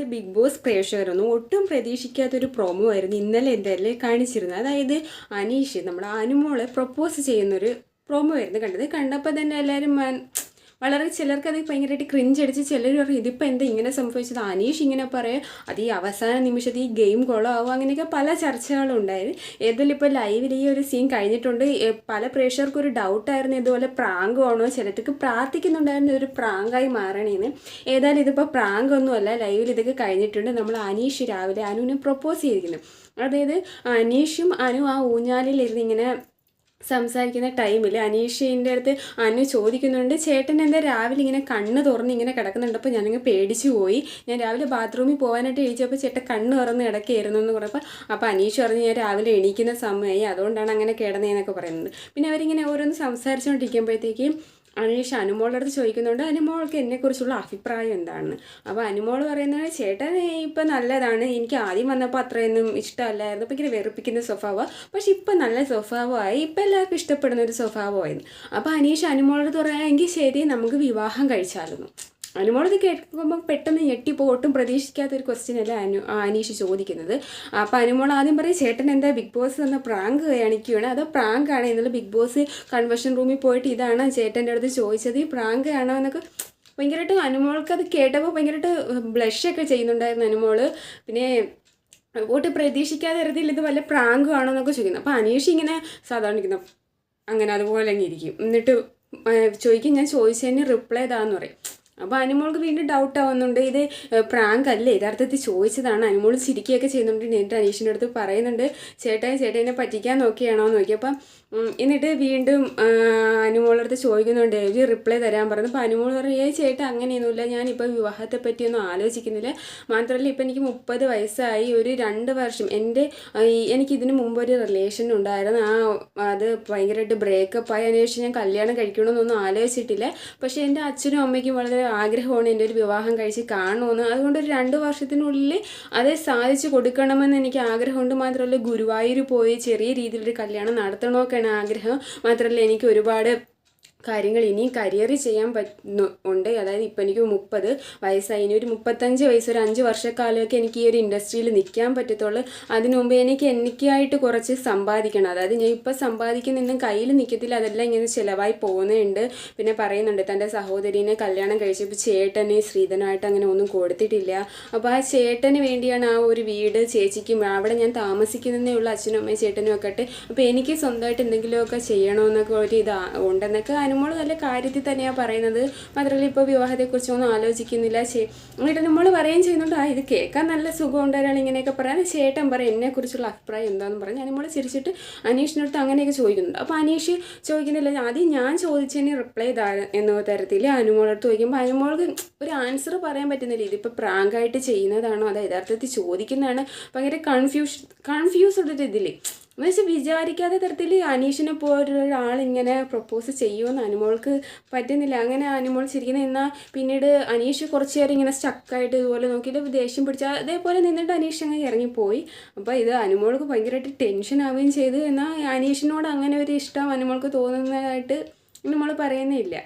നമ്മുടെ big boss പ്രേക്ഷകരൊന്നും ഒട്ടും പ്രതീക്ഷിക്കാത്തൊരു promo ആയിരുന്നു ഇന്നലെ എന്തായാലും കാണിച്ചിരുന്നത്. അതായത് അനീഷ് നമ്മുടെ അനുമോളെ പ്രപ്പോസ് ചെയ്യുന്നൊരു പ്രോമോ ആയിരുന്നു കണ്ടത്. കണ്ടപ്പോൾ തന്നെ എല്ലാവരും വളരെ ചിലർക്ക് അത് ഭയങ്കരമായിട്ട് ക്രിഞ്ച് അടിച്ച് ചിലർ പറയും ഇതിപ്പോൾ എന്താ ഇങ്ങനെ സംഭവിച്ചത്? അനീഷ് ഇങ്ങനെ പറയാം അത് ഈ അവസാന നിമിഷത്തിൽ ഈ ഗെയിം കുളമാവും അങ്ങനെയൊക്കെ പല ചർച്ചകളും ഉണ്ടായിരുന്നു. ഏതായാലും ഇപ്പോൾ ലൈവിൽ ഈ ഒരു സീൻ കഴിഞ്ഞിട്ടുണ്ട്. പല പ്രേക്ഷകർക്കും ഒരു ഡൗട്ടായിരുന്നു ഇതുപോലെ പ്രാങ്ക് ആണോ? ചിലർക്ക് പ്രാർത്ഥിക്കുന്നുണ്ടായിരുന്നു ഒരു പ്രാങ്കായി മാറണേന്ന്. ഏതായാലും ഇതിപ്പോൾ പ്രാങ്ക് ഒന്നുമല്ല ലൈവിൽ ഇതൊക്കെ കഴിഞ്ഞിട്ടുണ്ട്. നമ്മൾ അനീഷ് രാവിലെ അനുവിനെ പ്രൊപ്പോസ് ചെയ്തിരിക്കുന്നു. അതായത് അനീഷും അനു ആ ഊഞ്ഞാലിൽ ഇരുന്ന് ഇങ്ങനെ സംസാരിക്കുന്ന ടൈമിൽ അനീഷിന്റെ അടുത്ത് അനു ചോദിക്കുന്നുണ്ട് ചേട്ടൻ എന്താ രാവിലെ ഇങ്ങനെ കണ്ണ് തുറന്ന് ഇങ്ങനെ കിടക്കുന്നുണ്ട്? അപ്പോൾ ഞാനങ്ങ് പേടിച്ചു പോയി. ഞാൻ രാവിലെ ബാത്റൂമിൽ പോകാനായിട്ട് എഴുതിച്ചപ്പോൾ ചേട്ടൻ കണ്ണ് തുറന്ന് കിടക്കുകയായിരുന്നു എന്ന് പറഞ്ഞപ്പോൾ അപ്പോൾ അനീഷ് പറഞ്ഞ് ഞാൻ രാവിലെ എണീക്കുന്ന സമയമായി അതുകൊണ്ടാണ് അങ്ങനെ കിടന്നതെന്നൊക്കെ പറയുന്നത് പിന്നെ അവരിങ്ങനെ ഓരോന്ന് സംസാരിച്ചുകൊണ്ടിരിക്കുമ്പോഴത്തേക്കും അനീഷ് അനുമോളുടെ അടുത്ത് ചോദിക്കുന്നുണ്ട് അനുമോൾക്ക് എന്നെക്കുറിച്ചുള്ള അഭിപ്രായം എന്താണ്? അപ്പോൾ അനുമോൾ പറയുന്നത് ചേട്ടൻ ഇപ്പം നല്ലതാണ്. എനിക്ക് ആദ്യം വന്നപ്പോൾ അത്രയൊന്നും ഇഷ്ടമല്ലായിരുന്നു. ഭയങ്കര വെറുപ്പിക്കുന്ന സ്വഭാവമാണ് പക്ഷെ ഇപ്പം നല്ല സ്വഭാവമായി. ഇപ്പം എല്ലാവർക്കും ഇഷ്ടപ്പെടുന്ന ഒരു സ്വഭാവമായിരുന്നു. അപ്പോൾ അനീഷ് അനുമോളോട് പറയാമെങ്കിൽ ശരി നമുക്ക് വിവാഹം കഴിച്ചായിരുന്നു അനുമോളത് കേൾക്കുമ്പോൾ പെട്ടെന്ന് ഞെട്ടിപ്പോൾ ഒട്ടും പ്രതീക്ഷിക്കാത്ത ഒരു ക്വസ്റ്റ്യൻ അല്ല അനു അനീഷ് ചോദിക്കുന്നത്. അപ്പോൾ അനുമോൾ ആദ്യം പറയും ചേട്ടൻ എന്താ ബിഗ് ബോസ് എന്ന പ്രാങ്ക് കാണിക്കുകയാണ് അതോ പ്രാങ്ക് ആണ് എന്നുള്ള ബിഗ് ബോസ് കൺവെൻഷൻ റൂമിൽ പോയിട്ട് ഇതാണ് ചേട്ടന്റെ അടുത്ത് ചോദിച്ചത്? ഈ പ്രാങ്ക് ആണോ എന്നൊക്കെ ഭയങ്കരമായിട്ട് അനുമോൾക്ക് അത് കേട്ടപ്പോൾ ഭയങ്കരമായിട്ട് ബ്ലഷൊക്കെ ചെയ്യുന്നുണ്ടായിരുന്നു അനുമോൾ പിന്നെ ഒട്ട് പ്രതീക്ഷിക്കാതെ രീതിയിൽ ഇത് വല്ല പ്രാങ്ക് ആണോ എന്നൊക്കെ ചോദിക്കുന്നു. അപ്പോൾ അനീഷ് ഇങ്ങനെ സാധാരണ അങ്ങനെ അതുപോലെ അങ്ങ് ഇരിക്കും. എന്നിട്ട് ചോദിക്കും ഞാൻ ചോദിച്ചതിന് റിപ്ലൈ ഇതാന്ന് പറയും. അപ്പോൾ അനുമോൾക്ക് വീണ്ടും ഡൗട്ട് ആവുന്നുണ്ട്. ഇത് പ്രാങ്ക് അല്ലേ? യഥാർത്ഥത്തിൽ ചോദിച്ചതാണ്. അനുമോൾ ചിരിക്കുകയൊക്കെ ചെയ്യുന്നുണ്ട്. നേരിട്ട് അനീഷിന്റെ അടുത്ത് പറയുന്നുണ്ട് ചേട്ടായി ചേട്ടനെ പറ്റിക്കാൻ നോക്കിയാണോ? എന്ന് നോക്കി അപ്പം എന്നിട്ട് വീണ്ടും അനുമോളുടെ അടുത്ത് ചോദിക്കുന്നുണ്ട്. ഒരു റിപ്ലൈ തരാൻ പറഞ്ഞു. അപ്പോൾ അനുമോൾ പറയും ഏ ചേട്ടാ അങ്ങനെയൊന്നുമില്ല. ഞാനിപ്പോൾ വിവാഹത്തെ പറ്റിയൊന്നും ആലോചിക്കുന്നില്ല. മാത്രമല്ല ഇപ്പം എനിക്ക് മുപ്പത് വയസ്സായി. ഒരു രണ്ട് വർഷം എന്റെ എനിക്ക് ഇതിന് മുമ്പ് ഒരു റിലേഷൻ ഉണ്ടായിരുന്നു. ആ അത് ഭയങ്കരമായിട്ട് ബ്രേക്കപ്പായി അതിനുശേഷം ഞാൻ കല്യാണം കഴിക്കണമെന്നൊന്നും ആലോചിച്ചിട്ടില്ല. പക്ഷേ എന്റെ അച്ഛനും അമ്മയ്ക്കും വളരെ ആഗ്രഹമാണ് എന്റെ ഒരു വിവാഹം കഴിച്ച് കാണുമെന്ന് അതുകൊണ്ട് ഒരു രണ്ട് വർഷത്തിനുള്ളിൽ അത് സാധിച്ചു കൊടുക്കണമെന്ന് എനിക്ക് ആഗ്രഹമുണ്ട്. മാത്രമല്ല ഗുരുവായൂർ പോയി ചെറിയ രീതിയിലൊരു കല്യാണം നടത്തണമൊക്കെയാണ് ആഗ്രഹം. മാത്രമല്ല എനിക്ക് ഒരുപാട് കാര്യങ്ങൾ ഇനിയും കരിയർ ചെയ്യാൻ പറ്റുന്നു ഉണ്ട്. അതായത് ഇപ്പം എനിക്ക് മുപ്പത് വയസ്സായി. ഇനി ഒരു മുപ്പത്തഞ്ച് വയസ്സ് ഒരു അഞ്ച് വർഷക്കാലമൊക്കെ എനിക്ക് ഈ ഒരു ഇൻഡസ്ട്രിയിൽ നിൽക്കാൻ പറ്റത്തുള്ളൂ. അതിനു മുമ്പ് എനിക്ക് എനിക്കായിട്ട് കുറച്ച് സമ്പാദിക്കണം. അതായത് ഞാൻ ഇപ്പം സമ്പാദിക്കുന്നൊന്നും കയ്യിൽ നിൽക്കത്തില്ല. അതെല്ലാം ഇങ്ങനെ ചിലവായി പോകുന്നുണ്ട്. പിന്നെ പറയുന്നുണ്ട് തന്റെ സഹോദരീനെ കല്യാണം കഴിച്ചപ്പോൾ ചേട്ടനെ ശ്രീധനായിട്ട് അങ്ങനെ ഒന്നും കൊടുത്തിട്ടില്ല. അപ്പോൾ ആ ചേട്ടന് വേണ്ടിയാണ് ആ ഒരു വീട് ചേച്ചിക്കും അവിടെ ഞാൻ താമസിക്കുന്നതേ ഉള്ളൂ അച്ഛനും അമ്മയും ചേട്ടനും ഒക്കെ ആയിട്ട്. അപ്പോൾ എനിക്ക് സ്വന്തമായിട്ട് എന്തെങ്കിലുമൊക്കെ ചെയ്യണമെന്നൊക്കെ ഒരു ഇതാ ഉണ്ടെന്നൊക്കെ അനുമോൾ നല്ല കാര്യത്തിൽ തന്നെയാണ് പറയുന്നത്. മാത്രമല്ല ഇപ്പോൾ വിവാഹത്തെക്കുറിച്ചൊന്നും ആലോചിക്കുന്നില്ല. ചേ എന്നിട്ട് നമ്മൾ പറയുകയും ചെയ്യുന്നുണ്ട്. ആ ഇത് കേൾക്കാൻ നല്ല സുഖമുണ്ട് ഒരാൾ ഇങ്ങനെയൊക്കെ പറയാൻ ചേട്ടൻ പറയും എന്നെക്കുറിച്ചുള്ള അഭിപ്രായം എന്താണെന്ന് പറഞ്ഞ് അനുമോൾ ചിരിച്ചിട്ട് അനീഷിനടുത്ത് അങ്ങനെയൊക്കെ ചോദിക്കുന്നുണ്ട്. അപ്പോൾ അനീഷ് ചോദിക്കുന്നില്ല. ആദ്യം ഞാൻ ചോദിച്ചതിന് റിപ്ലൈ ഇതാ എന്ന തരത്തിൽ അനുമോളടുത്ത് ചോദിക്കുമ്പോൾ അനുമോൾക്ക് ഒരു ആൻസർ പറയാൻ പറ്റുന്നില്ല. ഇതിപ്പോൾ പ്രാങ്കായിട്ട് ചെയ്യുന്നതാണോ? അതോ യഥാർത്ഥത്തിൽ ചോദിക്കുന്നതാണ്? ഭയങ്കര കൺഫ്യൂഷൻ കൺഫ്യൂസ്ഡ് ഇതിൽ എന്ന് വെച്ചാൽ വിചാരിക്കാത്ത തരത്തിൽ അനീഷിനെ പോലൊരാൾ ഇങ്ങനെ പ്രപ്പോസ് ചെയ്യുമെന്ന് അനുമോൾക്ക് പറ്റുന്നില്ല. അങ്ങനെ അനുമോൾ ചിരിക്കുന്ന എന്നാൽ പിന്നീട് അനീഷ് കുറച്ച് നേരം ഇങ്ങനെ സ്റ്റക്കായിട്ട് ഇതുപോലെ നോക്കിയിട്ട് ദേഷ്യം പിടിച്ച അതേപോലെ നിന്നിട്ട് അനീഷ് അങ്ങ് ഇറങ്ങിപ്പോയി. അപ്പോൾ ഇത് അനുമോൾക്ക് ഭയങ്കരമായിട്ട് ടെൻഷൻ ആവുകയും ചെയ്തു. എന്നാൽ അനീഷിനോട് അങ്ങനെ ഒരു ഇഷ്ടം അനുമോൾക്ക് തോന്നുന്നതായിട്ട് നമ്മൾ പറയുന്നില്ല